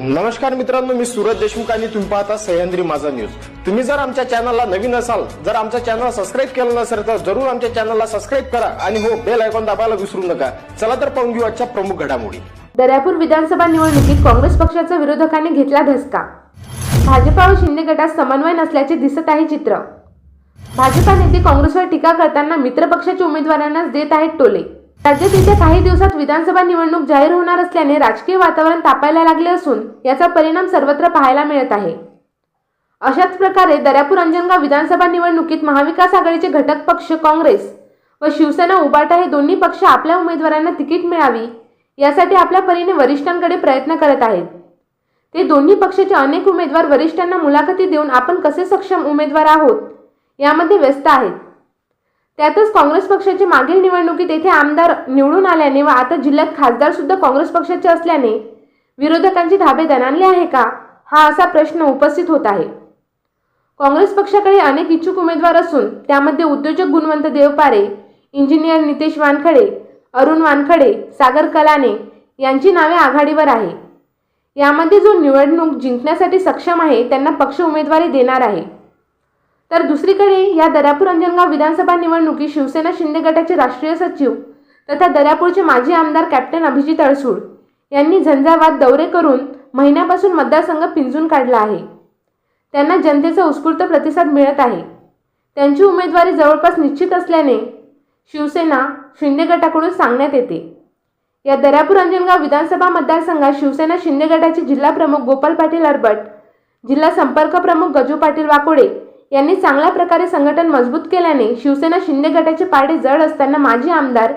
नमस्कार मित्रांनो मी सूरज देशमुख आणि तुम्ही पाहता सह्याद्री माझा न्यूज तुम्ही जर आमच्या चॅनलला नवीन असाल जर आमच्या चॅनल सबस्क्राईब केलं नसेल तर जरूर आमच्या चॅनलला सबस्क्राईब करा आणि हो बेल आयकॉन दाबायला विसरू नका. चला तर पाहून घेऊ आजच्या प्रमुख घडामोडी. दर्यापूर विधानसभा निवडणुकीत काँग्रेस पक्षाच्या विरोधकांनी घेतला धसका. भाजपा व शिंदे गटात समन्वय नसल्याचे दिसत आहे चित्र. भाजपा नेते काँग्रेसवर टीका करताना मित्रपक्षाच्या उमेदवारांनाच देत आहेत टोले. राज्यात येत्या काही दिवसात विधानसभा निवडणूक जाहीर होणार असल्याने राजकीय वातावरण तापायला लागले असून याचा परिणाम सर्वत्र पाहायला मिळत आहे. अशाच प्रकारे दर्यापूर अंजनगाव विधानसभा निवडणुकीत महाविकास आघाडीचे घटक पक्ष काँग्रेस व शिवसेना उबाटा हे दोन्ही पक्ष आपल्या उमेदवारांना तिकीट मिळावी यासाठी आपल्या परीने वरिष्ठांकडे प्रयत्न करत आहेत. ते दोन्ही पक्षाचे अनेक उमेदवार वरिष्ठांना मुलाखती देऊन आपण कसे सक्षम उमेदवार आहोत यामध्ये व्यस्त आहेत. त्यातच काँग्रेस पक्षाचे मागील निवडणुकीत येथे आमदार निवडून आल्याने व आता जिल्ह्यात खासदार सुद्धा काँग्रेस पक्षाचे असल्याने विरोधकांची धाबे दणाणले आहे का? हा असा प्रश्न उपस्थित होत आहे. काँग्रेस पक्षाकडे अनेक इच्छुक उमेदवार असून त्यामध्ये उद्योजक गुणवंत देवपारे इंजिनियर नितेश वानखडे अरुण वानखडे सागर कलाने यांची नावे आघाडीवर आहे. यामध्ये जो निवडणूक जिंकण्यासाठी सक्षम आहे त्यांना पक्ष उमेदवारी देणार आहे. तर दुसरीकडे या दर्यापूर अंजनगाव विधानसभा निवडणुकीत शिवसेना शिंदे गटाचे राष्ट्रीय सचिव तथा दर्यापूरचे माजी आमदार कॅप्टन अभिजित अडसूळ यांनी झंझावात दौरे करून महिन्यापासून मतदारसंघ पिंजून काढला आहे. त्यांना जनतेचा उत्स्फूर्त प्रतिसाद मिळत आहे. त्यांची उमेदवारी जवळपास निश्चित असल्याने शिवसेना शिंदे गटाकडून सांगण्यात येते. या दर्यापूर अंजनगाव विधानसभा मतदारसंघात शिवसेना शिंदे गटाचे जिल्हा प्रमुख गोपाल पाटील अरबट जिल्हा संपर्क प्रमुख गजू पाटील वाकोडे यांनी चांगल्या प्रकारे संघटन मजबूत केल्याने शिवसेना शिंदे गटाचे पारडे जड असताना माजी आमदार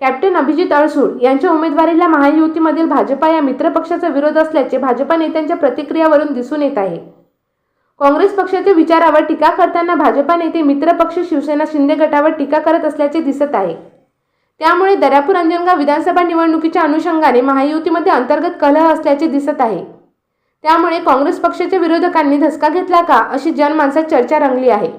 कॅप्टन अभिजित अळसूळ यांच्या उमेदवारीला महायुतीमधील भाजपा या मित्रपक्षाचा विरोध असल्याचे भाजपा नेत्यांच्या प्रतिक्रियावरून दिसून येत आहे. काँग्रेस पक्षाच्या विचारावर टीका करताना भाजपा नेते मित्रपक्ष शिवसेना शिंदे गटावर टीका करत असल्याचे दिसत आहे. त्यामुळे दर्यापूर अंजनगाव विधानसभा निवडणुकीच्या अनुषंगाने महायुतीमध्ये अंतर्गत कलह असल्याचे दिसत आहे. त्यामुळे काँग्रेस पक्षाच्या विरोधकांनी धसका घेतला का अशी जनमानसात चर्चा रंगली आहे.